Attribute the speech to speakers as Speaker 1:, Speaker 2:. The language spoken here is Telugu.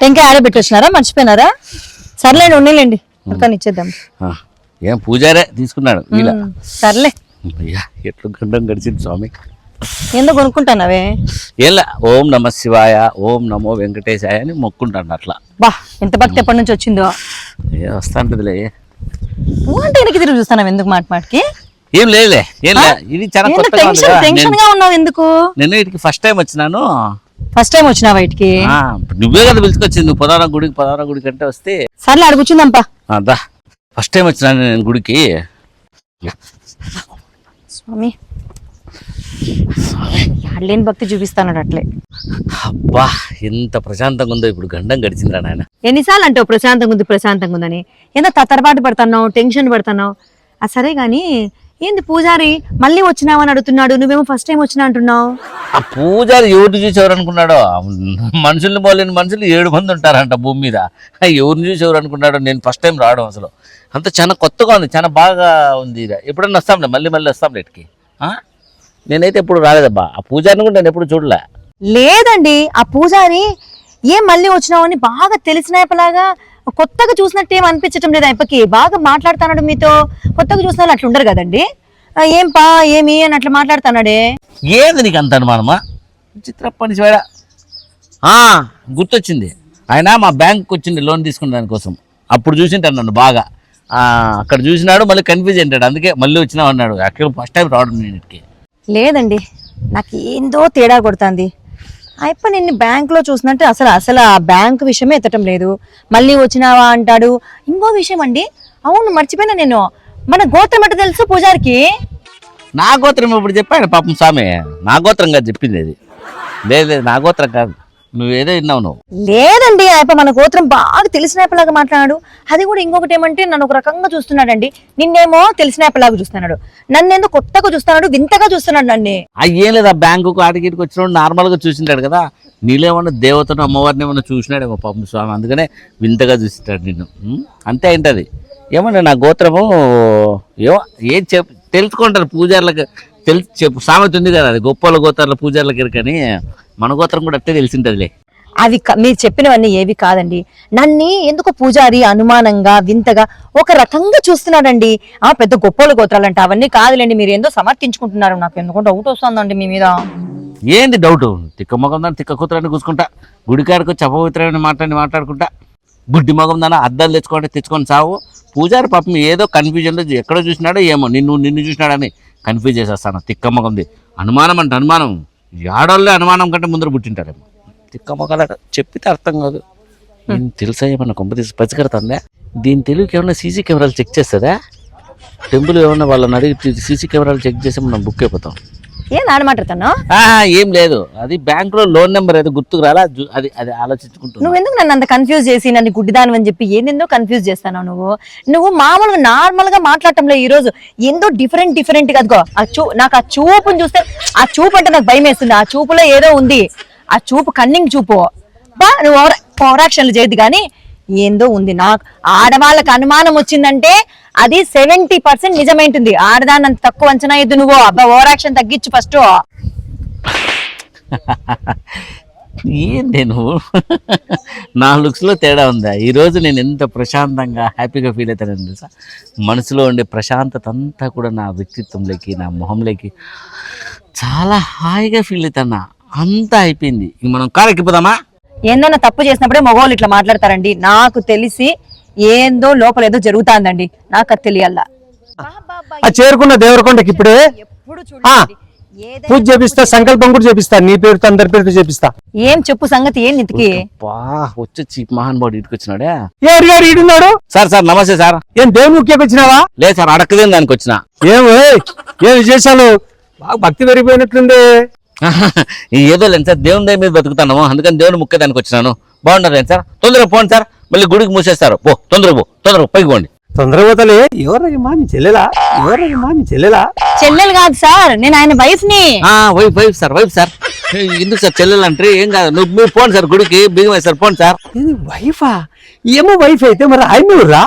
Speaker 1: టెంకాయ ఆడే పెట్టొచ్చినారా? మర్చిపోయినారా? సర్లేండి ఉండలేండి అక్కడ ఇచ్చేద్దాం.
Speaker 2: ఏం పూజారే తీసుకున్నాడు వీళ్ళ.
Speaker 1: సర్లే.
Speaker 2: అయ్యా ఎట్లు గండం గడిచింది స్వామి?
Speaker 1: ఎందుకు కొనుక్కుంటానవే?
Speaker 2: ఏంలా ఓం నమ శివాయ ఓం నమో వెంకటేశాయ అని మొక్కుంటాను అట్లా.
Speaker 1: బా ఎంత భక్తి ఎప్పటి నుంచి వచ్చిందో.
Speaker 2: ఏ వస్తాంటదిలే.
Speaker 1: నువ్వు అంటే వెనక్కి తిరిగి చూస్తాను ఎందుకు మాట మాటకి?
Speaker 2: ఏం లేదులే ఏం లే ఇది చాలా
Speaker 1: టెన్షన్గా ఉన్నావు ఎందుకు?
Speaker 2: నేను వీటికి ఫస్ట్ టైం వచ్చినాను.
Speaker 1: ఫస్ట్ టైం వచ్చినావా బయటికి
Speaker 2: నువ్వే కదా పిలుచుకొచ్చింది. నువ్వు పదారా గుడికి పదారా గుడికి అంటే వస్తే.
Speaker 1: సర్లే అడుగు కూర్చుందాంపా.
Speaker 2: దా. ఫస్ట్ టైం వచ్చినాను నేను గుడికి.
Speaker 1: స్వామి. లేని భక్తి చూపిస్తాను అట్లే.
Speaker 2: అబ్బా ఎంత ప్రశాంతంగా ఉందో ఇప్పుడు గండం గడిచిందిరా నాయన.
Speaker 1: ఎన్నిసార్లు అంటావు ప్రశాంతంగా ఉంది ప్రశాంతంగా ఉందని? ఎంత తత్తరపాటు పడుతున్నావు టెన్షన్ పడుతున్నావు. ఆ సరే గాని ఏంది పూజారి మళ్ళీ వచ్చినావని అడుగుతున్నాడు. నువ్వేమో ఫస్ట్ టైం వచ్చినా అంటున్నావు.
Speaker 2: ఆ పూజారి ఎవరిని చూసి ఎవరు అనుకున్నాడో? మనుషుల్ని పోలేని మనుషులు ఏడు మంది ఉంటారంట భూమి మీద. ఎవరిని చూసి ఎవరు అనుకున్నాడో? నేను ఫస్ట్ టైం రావడం అసలు. అంత చాలా కొత్తగా ఉంది చాలా బాగా ఉంది ఇది. ఎప్పుడన్నా వస్తాంలే మళ్ళీ మళ్ళీ వస్తాంలే ఇటుకి? నేనైతే ఎప్పుడు రాలేదబ్బా. ఆ పూజారిని కూడా నేను ఎప్పుడు చూడలే.
Speaker 1: లేదండి ఆ పూజారి ఏం మళ్ళీ వచ్చినావని బాగా తెలిసినలాగా కొత్తగా చూసినట్టు ఏం అనిపించటం లేదు ఆయప్పకి బాగా మాట్లాడుతున్నాడు మీతో. కొత్తగా చూసిన వాళ్ళు అట్లా ఉండరు కదండి. ఏం పా ఏమి అని అట్లా మాట్లాడుతున్నాడే?
Speaker 2: ఏంది నీకు అంత అనుమానమా? చిత్ర పని శివాడ గుర్తొచ్చింది. ఆయన మా బ్యాంక్కి వచ్చింది లోన్ తీసుకున్న దానికోసం అప్పుడు చూసింటాడు నన్ను బాగా. అక్కడ చూసినాడు మళ్ళీ కన్ఫ్యూజ్ అయ్యాడు అందుకే మళ్ళీ వచ్చినావు అన్నాడు యాక్చువల్ ఫస్ట్ టైం రావడం నేను
Speaker 1: లేదండి. నాకు ఏందో తేడా కొడుతుంది. అయిపో నిన్ను బ్యాంకులో చూసినట్టు అసలు అసలు ఆ బ్యాంక్ విషయమే ఎత్తటం లేదు. మళ్ళీ వచ్చినావా అంటాడు. ఇంకో విషయం అండి అవును మర్చిపోయినా నేను. మన గోత్రం అంటే తెలుసు పూజారికి?
Speaker 2: నా గోత్రం ఇప్పుడు చెప్పాడు పాపం స్వామి. నా గోత్రం కాదు చెప్పింది అది. లేదు లేదు నా గోత్రం కాదు. నువ్వేదో విన్నావు నువ్వు.
Speaker 1: లేదండి అయిపో మన గోత్రం బాగా తెలిసినప్పలాగా మాట్లాడాడు అది కూడా ఇంకొకటి ఏమంటే నన్ను ఒక రకంగా చూస్తున్నాడండి. నిన్నేమో తెలిసినప్పలాగా చూస్తున్నాడు. నన్నేందో కొత్తగా చూస్తున్నాడు వింతగా చూస్తున్నాడు నన్ను.
Speaker 2: ఏం లేదు ఆ బ్యాంకుకు ఆడికి వచ్చినప్పుడు నార్మల్గా చూసింటాడు కదా. నీళ్ళేమన్నా దేవతను అమ్మవారిని ఏమన్నా చూసినాడేమో పాపం స్వామి. అందుకనే వింతగా చూసింటాడు నిన్ను? అంతే అయింటది. ఏమన్నా నా గోత్రము ఏమో ఏం చెప్ తెలుసుకుంటారు పూజారులకు. తెలుసు చెప్పు సామెత ఉంది కదా అది గొప్పల గోత్రాల పూజారులకి కానీ మన గోత్రం కూడా అట్టే తెలిసింటదిలే
Speaker 1: అవి మీరు చెప్పినవన్నీ ఏవి కాదండి. నన్ని ఎందుకు పూజారి అనుమానంగా వింతగా ఒక రకంగా చూస్తున్నాడండి? ఆ పెద్ద గొప్పలు గోత్రాలంట అవన్నీ కాదులేండి మీరు ఏందో సమర్థించుకుంటున్నారు. నాకు ఎందుకు డౌట్ వస్తుందండి మీ మీద.
Speaker 2: ఏంది డౌట్ తిక్క మగం దాన్ని తిక్క కూతురాన్ని కూసుకుంటా గుడికాడికి వచ్చి అపవిత్రమైన మాట్లాడి మాట్లాడుకుంటా. గుడ్డి మగం దాన్ని అద్దాలు తెచ్చుకోండి తెచ్చుకొని సావు. పూజారి పాపం ఏదో కన్ఫ్యూజన్లో ఎక్కడ చూసినాడో ఏమో నిన్ను నిన్ను చూసినాడని. కన్ఫ్యూజ్ చేసేస్తాను. తిక్క మగంది అనుమానం అంటే అనుమానం. ఆడవాళ్ళే అనుమానం కంటే ముందర పుట్టింటారేమో. తిక్క మగలట చెప్పితే అర్థం కాదు. నేను తెలుసా ఏమన్నా కొంప తీసి పచ్చికడుతుందా దీని తెలుగుకి ఏమన్నా సీసీ కెమెరాలు చెక్ చేస్తుందా టెంపుల్ ఏమన్నా వాళ్ళని అడిగి సీసీ కెమెరాలు చెక్ చేసి మనం బుక్ అయిపోతాం.
Speaker 1: ఏం ఆడ మాట్లాడుతున్నావు?
Speaker 2: ఆ, ఏం లేదు. అది బ్యాంక్లో లోన్ నెంబర్ ఏదో గుర్తుకు రాలా? అది అది ఆలోచించుకుంటున్నా.
Speaker 1: నువ్వు ఎందుకు నన్ను అంత కన్ఫ్యూజ్ చేసి నన్ను గుడ్డిదాని అని చెప్పి ఏందో కన్ఫ్యూజ్ చేస్తాను నువ్వు? నువ్వు మామూలుగా నార్మల్గా మాట్లాడటంలో ఈ రోజు ఏందో డిఫరెంట్ డిఫరెంట్గా అదిగో ఆ చూ నాకు ఆ చూపుని చూస్తే ఆ చూపు అంటే నాకు భయం వేస్తుంది. ఆ చూపులో ఏదో ఉంది. ఆ చూపు కన్నింగ్ చూపు. బా నువ్వు ఓవరాక్షన్లు చేయద్దు కానీ ఏందో ఉంది. నాకు ఆడవాళ్ళకి అనుమానం వచ్చిందంటే అది సెవెంటీ పర్సెంట్ నిజమైంటుంది. ఆడదాన్ని అంత తక్కువ అంచనా ఎద్దు నువ్వు. అబ్బా ఓవరాక్షన్ తగ్గించు ఫస్ట్.
Speaker 2: ఏంటి నువ్వు? నా లుక్స్లో తేడా ఉందా? ఈ రోజు నేను ఎంత ప్రశాంతంగా హ్యాపీగా ఫీల్ అవుతానని తెలుసా? మనసులో ఉండే ప్రశాంతత అంతా కూడా నా వ్యక్తిత్వంలోకి నా మొహంలోకి చాలా హాయిగా ఫీల్ అవుతాను? అంతా అయిపోయింది. ఇంక మనం కారెక్కిపోదామా
Speaker 1: ఏందన్నా తప్పు చేసినప్పుడే మగవాళ్ళు ఇట్లా మాట్లాడతారండి. నాకు తెలిసి ఏందో లోపల ఏదో జరుగుతాందండి. నాకు అది తెలియాల.
Speaker 3: ఆ చేరుకున్న దేవరకొండకి ఇప్పుడే? పూజ చేపిస్తా సంకల్పం కూడా చేపిస్తా నీ పేరుతో అందరి పేరుతో చేపిస్తా.
Speaker 1: ఏం చెప్పు సంగతి ఏం ఇంతకి?
Speaker 2: వచ్చి మహానుభావుడు ఇటుకు వచ్చినాడే?
Speaker 3: గారు
Speaker 2: సార్ సార్ నమస్తే సార్.
Speaker 3: ఏం దేవుని ముఖ్యకి వచ్చినావా?
Speaker 2: లేదు సార్ అడక్కదేం దానికి వచ్చిన.
Speaker 3: ఏం ఏం విశేషాలు? బాగా భక్తి పెరిగిపోయినట్లుంది.
Speaker 2: ఏదో లేదు సార్ దేవుని మీద బతుకుతాను అందుకని దేవుని ముఖ్యదానికి వచ్చినాను. బాగున్నారు లేదు సార్? తొందరగా పోండి సార్. మళ్ళీ గుడికి మూసేస్తారు. పో తొందరగా పో తొందరగా పైకి పోండి.
Speaker 3: తొందరపోతలే ఎవరమ్మా మీ చెల్లెలా? ఎవరమ్మా మీ చెల్లెలా?
Speaker 1: చెల్లెలు కాదు సార్ నేను ఆయన వైఫ్ని
Speaker 2: ఆ wife wife sir wife sir. ఎందుకు సార్ చెల్లెలంటే ఏం కాదు నువ్వు మీరు పోండి సార్ గుడికి బిగమే సార్ పోండి సార్.
Speaker 3: ఇది వైఫా? ఏమో వైఫ్ అయితే మరి ఆయన రా